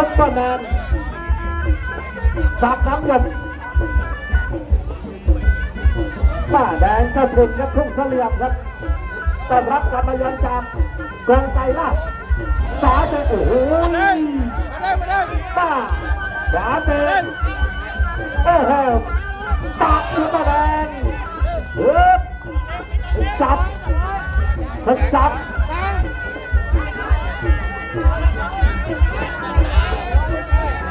ซุปเปอร์แมนสักน้ำลมป้าแดงเจ้าถิ่นครับทุ่งเสลี่ยมครับต้อนรับกลับมายือนจากกองไก่ล่าสาเจโอ้โหมาเลยมาเลยป้าสาเจโอ้โหตักซุปเปอร์แมนเฮ้ยจับมันจับ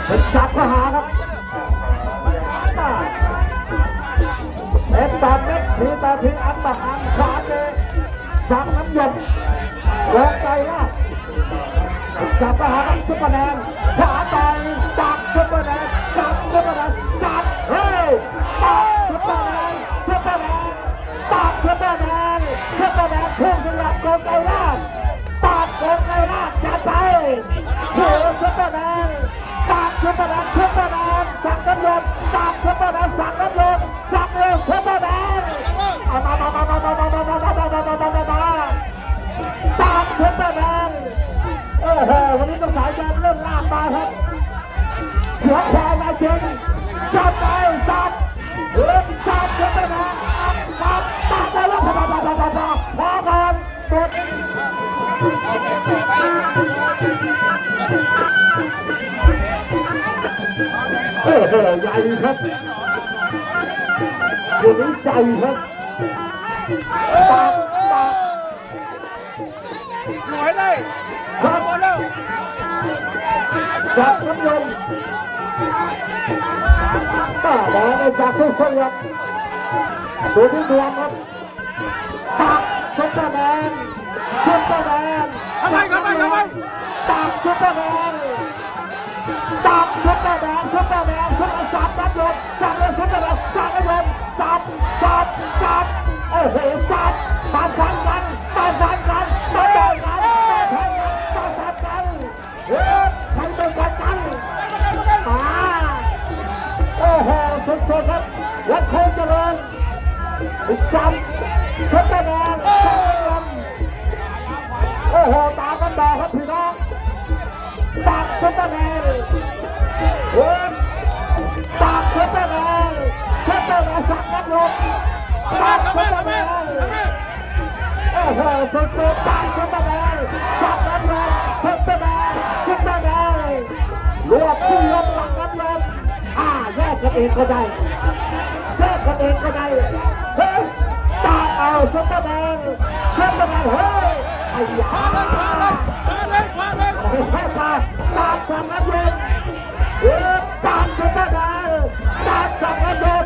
เป็นจับเข้าหาครับเม็ดต่อเม็ดทีตาทีอันต่ออันขวาเจจับน้ำหยดลงใจว่าจับเข้าหาครับซุปเปอร์แมน ตักซุปเปอร์แมนซุปเปอร์แมนสั่งน้ำลมตักซุปเปอร์แมนสั่งน้ำลมสั่งเร็วซุปเปอร์แมนเอามามามามามามามามามามามามามามาตักซุปเปอร์แมนโอ้โหวันนี้ต้องสายแกเริ่มลากมาครับเสือควายมาจริงจับไปจับเริ่มจับซุปเปอร์แมนตักตักไปแล้วพอพอพอพอพอพอพอก่อนกด ใหญ่ครับคนนี้ใจครับตากตากหน่อยเลยครับหมดแล้วจากน้ำยมป้าแดงในจากทุกคนครับตัวที่ดวงครับตากซุปเปอร์แมนซุปเปอร์แมนทำไมทำไมทำไมตากซุปเปอร์แมน จับซุปเปอร์แมนซุปเปอร์แมนซุปเปอร์สับน้ำยมจับเลยซุปเปอร์แมนจับน้ำยมจับจับจับโอ้โหจับมาฟันกันมาฟันกันมาต่อยกันมาแทงกันมาฟันกันเฮ้ยใครเป็นกันกันมาโอ้โหสุดๆครับวัดโคงเจริญจับซุปเปอร์แมนจับน้ำยมโอ้โหตามกันต่อครับพี่น้องตักซุปเปอร์แมน พักครับหลบพักเข้าไปเลยโอ้โหสุดสุดตันกับนมาเลยจับน้ำลมขึ้นมาเลยขึ้นมาเลยรวบขึ้นลมหลังกับลมอ่าแยกกันเองก็ได้แยกกันเองก็ได้เฮ้ยตาเอาซุปเปอร์แมนซุปเปอร์แมนเฮ้ยไอ้ยาพาเลยพาเลยพาเลยพาเลยพาตาตาสังกัดเย็นเกับาซุปเปอร์แมนตาสังกัดเย็น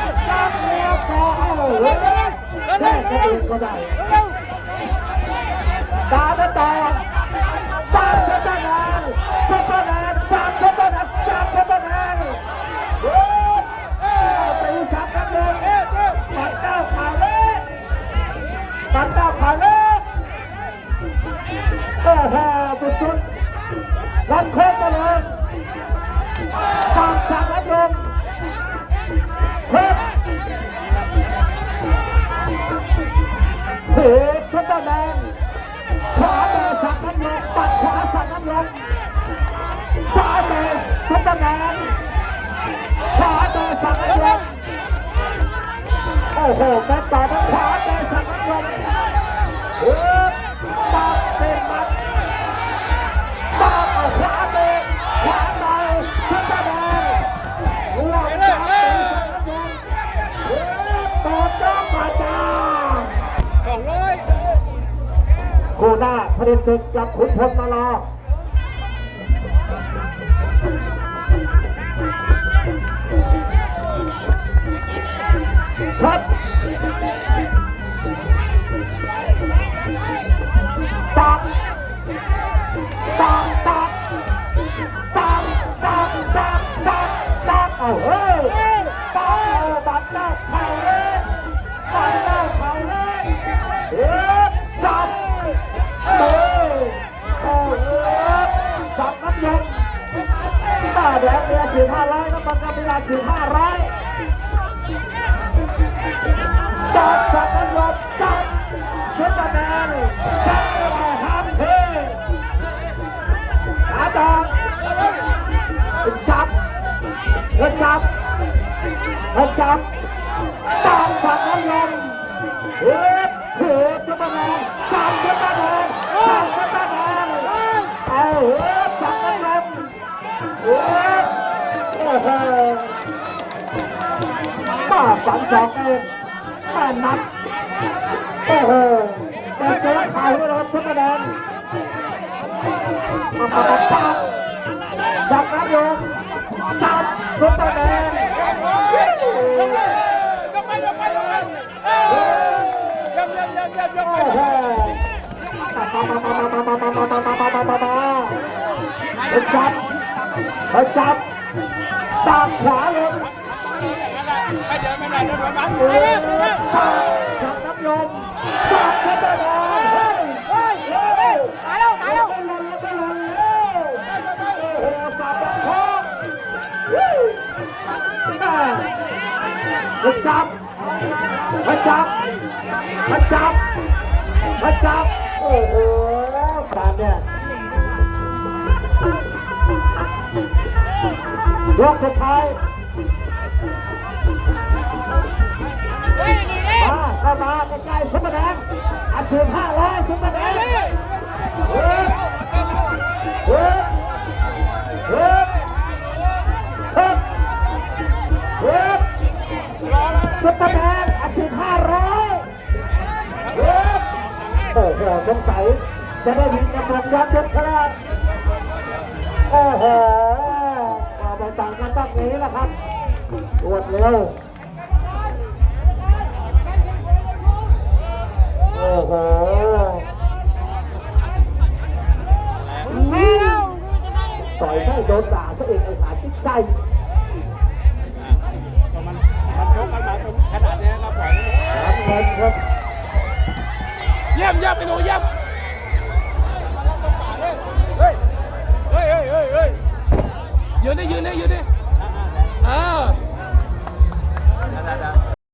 เลี้ยวตาเลี้ยวคอเอาเฮ้ยแค่กันก็ได้เร็วตามมาต่อตามเพื่อต้นแดงเพื่อต้นแดงตาเอต้นแดงตามเพื่อต้นแดงเฮ้ยตีสับน้ำลมเอ๊ะเอ๊ะปัดต้าขาเล็กปัดต้าขาเล็กโอ้โหสุดสุดๆวันโค้งเจริญตามสั่งรับลม เฮ้ยชุดตะแดงขวาเตะสั่งน้ำลงปัดขวาสั่งน้ำลงซ้ายเตะชุดตะแดงขวาเตะสั่งน้ำลงโอ้โหแม่ต่อทางขวาเตะ คู่หน้าพระเด็จศึกกับขุนพลมารอช็อตตัดตัดตัดตัดตัดตัดตัดเอาเฮ้ยตัดเอาบัตรหน้า ประกำเวลาถึง500จักสัตว์ตำรวจจากชุดตะแดงจักตลห้ามเท่าดอกจับเงินจับเงินจับตามสัตว์ตำรวจเฮ้ยเฮ้ยชุดตะแดงตามชุดตะแดงตามชุดตะแดงเอาเฮ้ยจับเงินจ เฮ้ยมาฝันสองเองแม่นัดโอ้โหแต่เจอข่าวเราชุดแดงมาปะปะปะจับน้ำลงจับชุดแดงยกไปยกไปยกไปเอ้ยยกยกยกยกยกไปโอ้โหมามามามามามามามามามามามามาเฮ้ยจับเฮ้ยจับ ตากขวาลมไม่เดินไม่ได้เดินไปบ้านตากจากน้ำยมตากชะตาดาเฮ้ยเฮ้ยเฮ้ยตายแล้วตายแล้วไปลงไปลงโอ้โหตาไประคองวู้มไปไบมาจับมไปไบมาจับโไปโหตากเนี่ย ยกสุดท้ายมาเข้ามาใกล้ๆซุปเปอร์แดงอันถึงห้าร้อยซุปเปอร์แดงเฮ้ยเฮ้ยเฮ้ยเฮ้ยซุปเปอร์แดงอันถึงห้าร้อยเฮ้ยโอ้โหสงสัยจะได้ยินกระบอกย้อนยศครับโอ้โห ต่างกันต้องนี้แหละครับรวดเร็วโอ้โหต่อยให้โดนด่าซะเองไอ้หาจิ๊กไส้มันมันชกกันมาจนขนาดนี้เราปล่อยน้ำเงินครับเยี่ยมเยี่ยมไปหนูเยี่ยม ยืนดิยืนดิยืนดิเออ